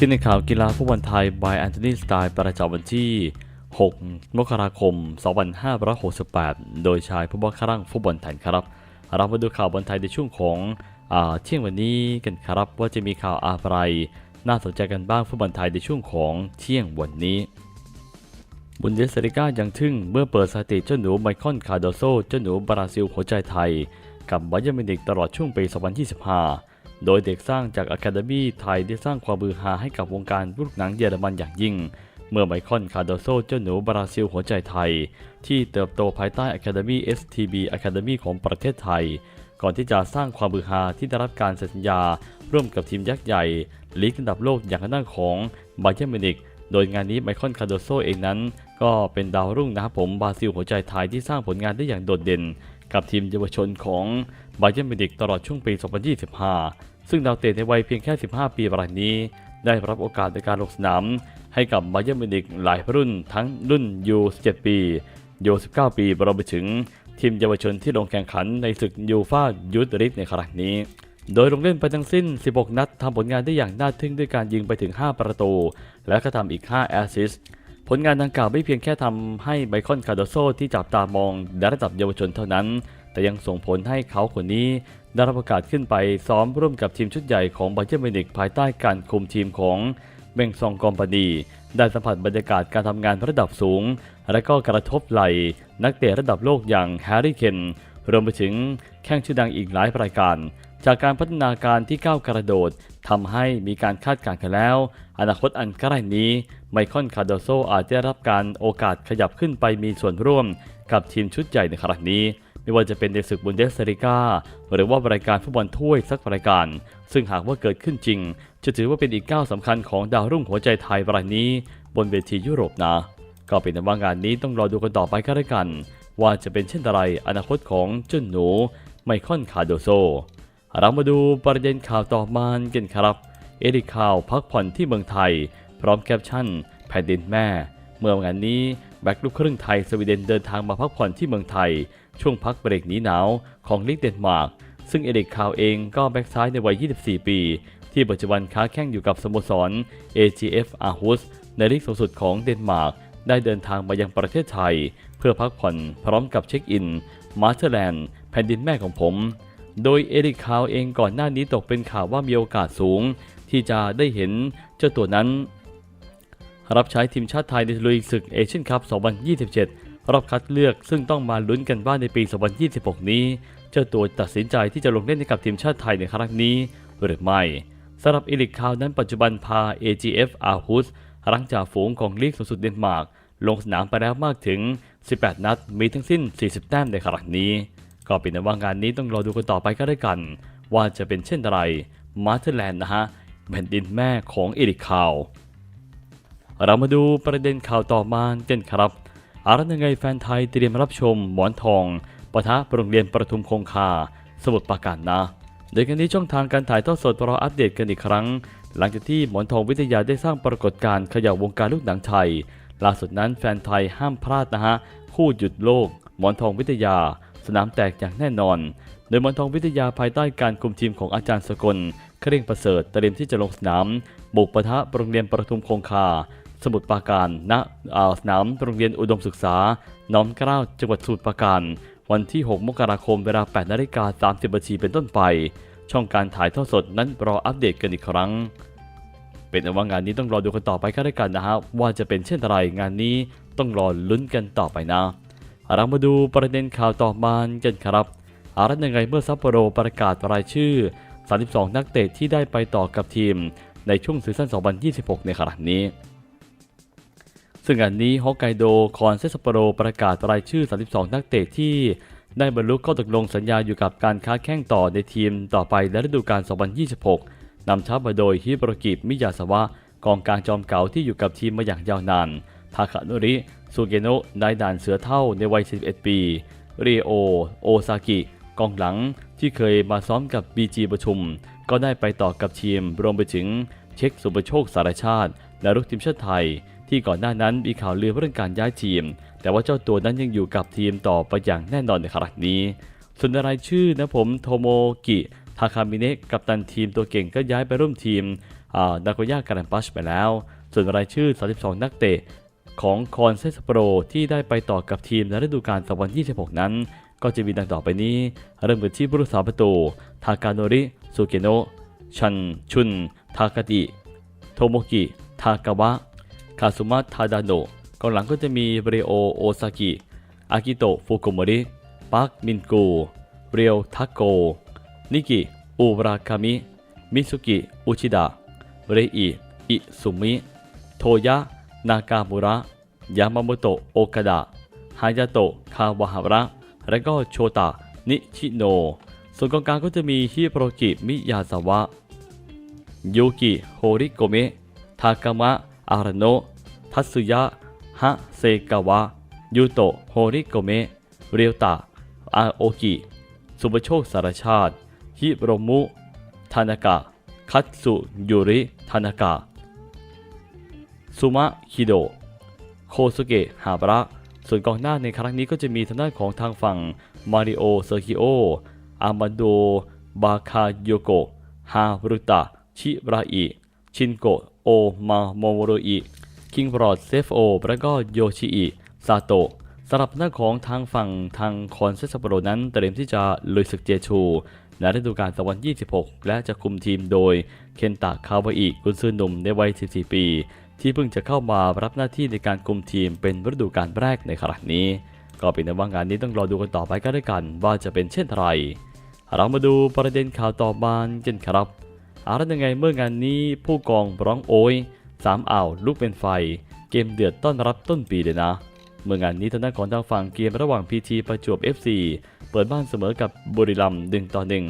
ที่ในข่าวกีฬาฟุตบอลไทย by Anthony Style ประจำวันที่ 6 มกราคม 2568 โดยชายผู้บังคับร่างฟุตบอลไทยครับ เรามาดูข่าวบอลไทยในช่วงของอเที่ยงวันนี้กันครับ ว่าจะมีข่าวอะไร น่าสนใจกันบ้างฟุตบอลไทยในช่วงของเที่ยงวันนี้บุนเดสเลิก้ายังทึ่งเมื่อเปิดสถิติเจ้าหนูไมคอนคาร์โดโซเจ้าหนูบราซิลหัวใจไทย กับบาเยร์มิวนิกตลอดช่วงปี 2025 โดยเด็กสร้างจากอะคาเดมี่ไทยได้สร้างความบือฮาให้กับวงการลูกหนังเยอรมันอย่างยิ่ง เมื่อไมคอนคาร์โดโซเจ้าหนูบราซิลหัวใจไทย ที่เติบโตภายใต้ Academy STB Academy ของประเทศไทย ก่อนที่จะสร้างความบือฮาที่ได้รับการเซ็นสัญญา ร่วมกับทีมยักษ์ใหญ่ลีกระดับโลกอย่างทางด้านของบาเยร์นมิวนิกโดยงานนี้ไมคอนคาร์โดโซเองนั้น ก็เป็นดาวรุ่งนะครับผมบราซิลหัวใจไทยที่สร้างผลงานได้อย่างโดดเด่น กับทีมเยาวชนของไบาเยร์นมิวนิกตลอดช่วงปี 2025 ซึ่งดาวเตะในวัยเพียงแค่ 15 ปีรายนี้ ได้รับโอกาสในการลงสนาม ให้กับไบเยร์นมิวนิกหลายรุ่นทั้งรุ่น U17 ปี U19 ปีรวมไปถึงทีมเยาวชนที่ลงแข่งขันในศึกยูฟ่ายูทริกในครั้งนี้ โดยลงเล่นไปทั้งสิ้น 16 นัดทำผลงานได้อย่างน่าทึ่งด้วยการยิงไปถึง 5 ประตู และก็ทำอีก 5 แอสซิสต์ ผลงานดังกล่าวไม่เพียงแค่ทำให้ไมคอนคาร์โดโซที่จับตามองในระดับเยาวชนเท่านั้น แต่ยังส่งผลให้เขาคนนี้ได้รับโอกาสขึ้นไปซ้อมร่วมกับทีมชุดใหญ่ของไบเยอร์มินิกภายใต้การคุมทีมของเบงซองกอมปานีได้สัมผัสบรรยากาศการทำงานระดับสูง และก็กระทบไหลนักเตะระดับโลกอย่างแฮร์รี่เคนรวมไปถึงแข้งชื่อดังอีกหลายรายการ จากการพัฒนาการที่ก้าวกระโดดทำให้มีการคาดการณ์กันแล้ว อนาคตอันใกล้นี้ ไมคอนคาร์โดโซอาจได้รับการโอกาสขยับขึ้นไปมีส่วนร่วมกับทีมชุดใหญ่ในครั้งนี้ ไม่ว่าจะเป็นในศึกบุนเดสลิกาหรือว่ารายการฟุตบอลถ้วยสักรายการ ซึ่งหากว่าเกิดขึ้นจริง จะถือว่าเป็นอีกก้าวสำคัญของดาวรุ่งหัวใจไทยรายนี้ บนเวทียุโรปนะ ก็เป็นแต่ว่างานนี้ต้องรอดูกันต่อไปก็แล้วกัน ว่าจะเป็นเช่นไรอนาคตของเจ้าหนูไมคอนคาร์โดโซเรามาดูประเด็นข่าวต่อมากันครับ เอริกาวพักผ่อนที่เมืองไทย พร้อมแคปชั่น แผ่นดินแม่ เมื่อวันนี้แบ็กลูกครึ่งไทยสวีเดนเดินทางมาพักผ่อนที่เมืองไทย ช่วงพักเบรกหนีหนาวของลีกเดนมาร์กซึ่งเอริกข่าวเองก็แบ็กซ้ายในวัย 24 ปี ที่ปัจจุบันค้าแข่งอยู่กับสโมสร AGF Aarhus ในลีกสูงสุดของเดนมาร์กได้เดินทางมายังประเทศไทย เพื่อพักผ่อนพร้อมกับเช็คอินมาเธอร์แลนด์แผ่นดินแม่ของผม โดยเอริกคาวเองก่อนหน้านี้ตกเป็นข่าวว่ามีโอกาสสูง ที่จะได้เห็นเจ้าตัวนั้น รับใช้ทีมชาติไทยในลุยศึกเอเชียนคัพ 2027 รอบคัดเลือกซึ่งต้องมาลุ้นกันว่าในปี 2026 นี้ เจ้าตัวตัดสินใจที่จะลงเล่นให้กับทีมชาติไทยในครั้งนี้ หรือไม่สำหรับเอริกคาวนั้นปัจจุบันพา AGF Aarhus รังจากฝูงของลีกสูงสุดเดนมาร์กลงสนามไปแล้วมากถึง 18 นัด มีทั้งสิ้น 40 แต้มในครั้งนี้ ก็เป็นว่างานนี้ต้องรอดูกันต่อไปก็ได้กัน ว่าจะเป็นเช่นไรมาเธอร์แลนด์นะฮะแผ่นดินแม่ของเอริกคาว เรามาดูประเด็นข่าวต่อมากันครับอารันยังไงแฟนไทยเตรียมรับชมหมอนทองปะทะโรงเรียนประทุมคงคา สมุทรปราการนะโดยกันนี้ช่องทางการถ่ายทอดสดรออัปเดตกันอีกครั้ง หลังจากที่หมอนทองวิทยาได้สร้างปรากฏการณ์ขย่าวงการลูกหนังไทย ล่าสุดนั้นแฟนไทยห้ามพลาดนะฮะคู่หยุดโลก หมอนทองวิทยา สนามแตกอย่างแน่นอน โดยหมอนทองวิทยาภายใต้การคุมทีมของอาจารย์สกลเคร่งประเสริฐเตรียมที่จะลงสนาม บุกปะทะโรงเรียนประทุมคงคา สมุทรปราการณสนามโรงเรียนอุดมศึกษา น้อมเกล้าจังหวัดสมุทรปราการ วันที่ 6 มกราคมเวลา 8 นาฬิกา 30นาทีเป็นต้นไป ช่องการถ่ายทอดสดนั้นรออัปเดตกันอีกครั้ง เป็นว่างานนี้ต้องรอดูกันต่อไปก็ได้กันนะฮะว่าจะเป็นเช่นไร งานนี้ต้องรอลุ้นกันต่อไปนะ เรามาดูประเด็นข่าวต่อมากันครับอารันยังไงเมื่อซัปโปโรประกาศรายชื่อ 32 นักเตะที่ได้ไปต่อกับทีมในช่วงซีซั่น 2026 ในขณะนี้ ซึ่งงานนี้ฮอกไกโดคอนเซซัปโปโรประกาศรายชื่อ 32 นักเตะที่ได้บรรลุข้อตกลงสัญญาอยู่กับการค้าแข่งต่อในทีมต่อไปในฤดูกาล 2026 นำทัพมาโดยฮิโรกิมิยาสวะกองกลางจอมเก่าที่อยู่กับทีมมาอย่างยาวนาน ทาคาโนริซูเกโนะนายด่านเสือเท่าในวัย41ปี เรโอ โอซากิ กองหลังที่เคยมาซ้อมกับ BG ประชุม ก็ได้ไปต่อกับทีมรวมไปถึงเช็คสุประโชคสารชาติ และลูกทีมชาติไทย ที่ก่อนหน้านั้นมีข่าวลือเรื่องการย้ายทีม แต่ว่าเจ้าตัวนั้นยังอยู่กับทีมต่อไปอย่างแน่นอนในขณะนี้ ส่วนรายชื่อนะผมโทโมกิทาคามิเนะกัปตันทีมตัวเก่งก็ย้ายไปร่วมทีมอ่านากย่าการันปัชไปแล้ว ส่วนรายชื่อ 32 นักเตะของคอนเซสโปรที่ได้ไปต่อกับทีมในฤดูกาล2026 นั้น ก็จะมีดังต่อไปนี้ เริ่มกันที่ผู้รักษาประตู ทากาโนริสุเกโนะชันชุน ทากาติ โทโมกิ ทากาวะ คาซุมะทาดาโนะกองหลังก็จะมีเรโอโอซากิ อากิโตะฟุกุมริ ปาร์คมินกูเรียวทักโก นิกิ อุราคามิ มิซุกิ อุชิดะ เรอิ อิซุมิ โทยะ นากามุระ ยามาโมโตะ โอกาดะ ฮายาโตะ คาวาฮาระ และก็โชตะ นิชิโน ส่วนกองกลางก็จะมีฮิโปรกิ มิยาซาวะ ยูกิ โฮริโกเมะ ทากามะ อาราโนะทัตสึยะ ฮะเซกาวะ ยูโตะ โฮริโกเมะ เรียวตะ อาโอกิ สุปโชคสารชาติ ฮิโรมุ ทานากะ คัตสุยูริ ทานากะ ซุมะฮิโดะโคสุเกะ ฮาบระ ส่วนกองหน้าในครั้งนี้ก็จะมีทางด้านของทางฝั่ง มาริโอ เซอร์คิโอ อามาโด บาคาโยโกะฮารุตะ ชิราอิ ชินโกะ โอมาโมโมโรอิคิงบรอดเซฟโอและก็โยชิอิซาโตะสำหรับหน้าของทางฝั่งทางคอนเซสโปโรนั้นเตรียมที่จะลุยศึกเจชูในฤดูกาล2026 และจะคุมทีมโดยเคนตะคาวาอิกุนซือหนุ่มในวัย 14 ปี ที่เพิ่งจะเข้ามารับหน้าที่ในการคุมทีมเป็นฤดูกาลแรกในขณะนี้ ก็เป็นในว่างานนี้ต้องรอดูกันต่อไปก็ได้กันว่าจะเป็นเช่นไร เรามาดูประเด็นข่าวต่อมากันครับ อาแล้วยังไงเมื่องานนี้ผู้กองร้องโอยสามอ่าวลุกเป็นไฟ เกมเดือดต้อนรับต้นปีเลยนะ เมื่องานนี้ทางด้านของทางฝั่งเกมระหว่าง PT ประจวบ FC เปิดบ้านเสมอกับบุรีรัมย์หนึ่งต่อหนึ่ง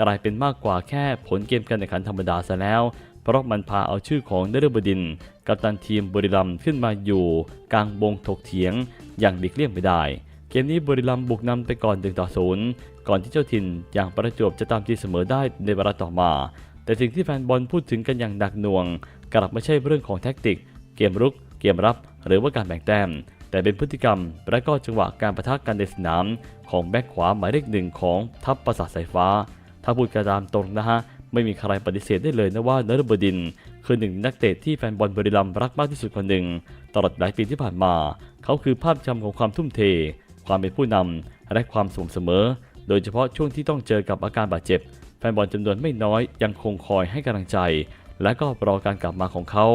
กลายเป็นมากกว่าแค่ผลเกมการแข่งขันธรรมดาซะแล้ว เพราะมันพาเอาชื่อของเดรบดิน กัปตันทีมบุรีรัมย์ขึ้นมาอยู่ กลางวงถกเถียง อย่างหลีกเลี่ยงไม่ได้ เกมนี้บุรีรัมย์บุกนำไปก่อน1ต่อ0ก่อนที่เจ้าถิ่นอย่างประจวบจะตามตีเสมอได้ในเวลาต่อมา แต่สิ่งที่แฟนบอลพูดถึงกันอย่างหนักหน่วง กลับไม่ใช่เรื่องของแท็กติก เกมรุก เกมรับ หรือว่าการแบ่งแต้ม แต่เป็นพฤติกรรม และก็จังหวะการประทะกันในสนาม ของแบ็คขวาหมายเลขหนึ่งของทัพประสาทสายฟ้า ถ้าพูดกระตามตรงนะฮะ ไม่มีใครปฏิเสธได้เลยนะว่านฤบดิน คือหนึ่งนักเตะที่แฟนบอลบรีรัมรักมากที่สุดคนหนึ่ง ตลอดหลายปีที่ผ่านมา เขาคือภาพจำของความทุ่มเท ความเป็นผู้นำและความสม่ำเสมอ โดยเฉพาะช่วงที่ต้องเจอกับอาการบาดเจ็บ แฟนบอลจำนวนไม่น้อยยังคงคอยให้กำลังใจ และก็รอการกลับมาของเขา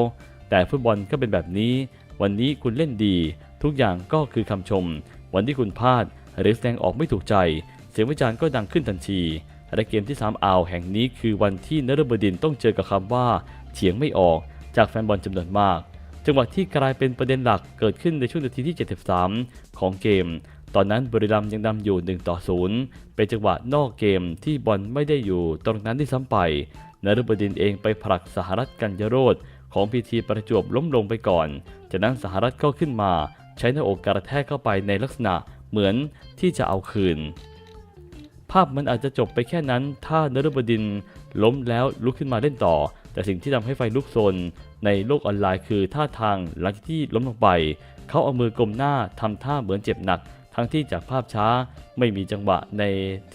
แต่ฟุตบอลก็เป็นแบบนี้ วันนี้คุณเล่นดี ทุกอย่างก็คือคำชม วันที่คุณพลาดหรือแสดงออกไม่ถูกใจ เสียงวิจารณ์ก็ดังขึ้นทันทีและเกมที่3อ่าวแห่งนี้คือวันที่นฤบดินต้องเจอกับคำว่าเถียงไม่ออกจากแฟนบอลจำนวนมาก จังหวะที่กลายเป็นประเด็นหลักเกิดขึ้นในช่วงนาทีที่ 73 ของเกม ตอนนั้นบุรีรัมยังนำอยู่ 1 ต่อ 0 เป็นจังหวะนอกเกมที่บอลไม่ได้อยู่ตรงนั้นที่ซ้ำไปนฤบดินเองไปผลักสหรัฐกัญญโรธของพีทีประจวบล้มลงไปก่อน จากนั้นสหรัฐก็ขึ้นมาใช้หน้าอกกระแทกเข้าไปในลักษณะเหมือนที่จะเอาคืน ภาพมันอาจจะจบไปแค่นั้น ถ้านฤบดินล้มแล้วลุกขึ้นมาเล่นต่อ แต่สิ่งที่ทำให้ไฟลุกโซนในโลกออนไลน์คือท่าทางหลังที่ล้มลงไป เขาเอามือกลมหน้าทำท่าเหมือนเจ็บหนัก ทั้งที่จากภาพช้าไม่มีจังหวะใน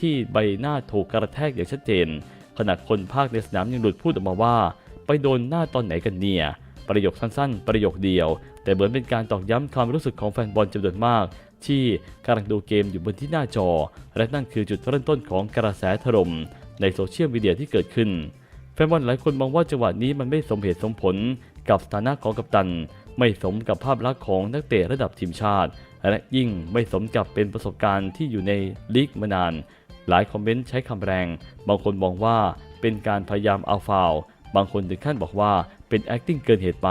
ที่ใบหน้าถูกกระแทกอย่างชัดเจน ขณะคนภาคในสนามยังหลุดพูดออกมาว่า ไปโดนหน้าตอนไหนกันเนี่ย ประโยคสั้นๆ ประโยคเดียว แต่เหมือนเป็นการตอกย้ำความรู้สึกของแฟนบอลจำนวนมาก ที่กำลังดูเกมอยู่บนที่หน้าจอ และนั่นคือจุดเริ่มต้นของกระแสถล่มในโซเชียลมีเดียที่เกิดขึ้นแฟนบอลหลายคนมองว่าจังหวะนี้มันไม่สมเหตุสมผลกับสถานะของกัปตัน ไม่สมกับภาพลักษณ์ของนักเตะระดับทีมชาติ และยิ่งไม่สมกับเป็นประสบการณ์ที่อยู่ในลีกมานาน หลายคอมเมนต์ใช้คำแรง บางคนมองว่าเป็นการพยายามเอาฟาวบางคนถึงขั้นบอกว่าเป็น acting เกินเหตุไป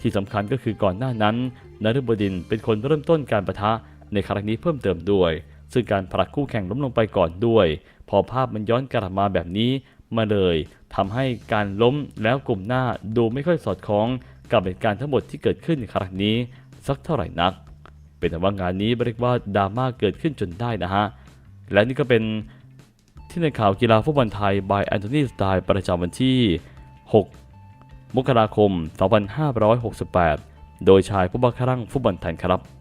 ที่สำคัญก็คือก่อนหน้านั้นนฤบดินเป็นคนเริ่มต้นการประทะในครั้งนี้เพิ่มเติมด้วย ซึ่งการผลักคู่แข่งล้มลงไปก่อนด้วย พอภาพมันย้อนกลับมาแบบนี้มาเลยทำให้การล้มแล้วกลุ่มหน้าดูไม่ค่อยสอดคล้องกับเหตุการณ์ทั้งหมดที่เกิดขึ้นในครั้งนี้ สักเท่าไหร่นัก เป็นแต่ว่างานนี้เรียกว่าดราม่าเกิดขึ้นจนได้นะฮะ และนี่ก็เป็นที่ในข่าวกีฬาฟุตบอลไทย by Anthony Style ประจำวันที่ 6 มกราคม 2568 โดยชายผู้บังคับรังฟุตบอลไทยครับ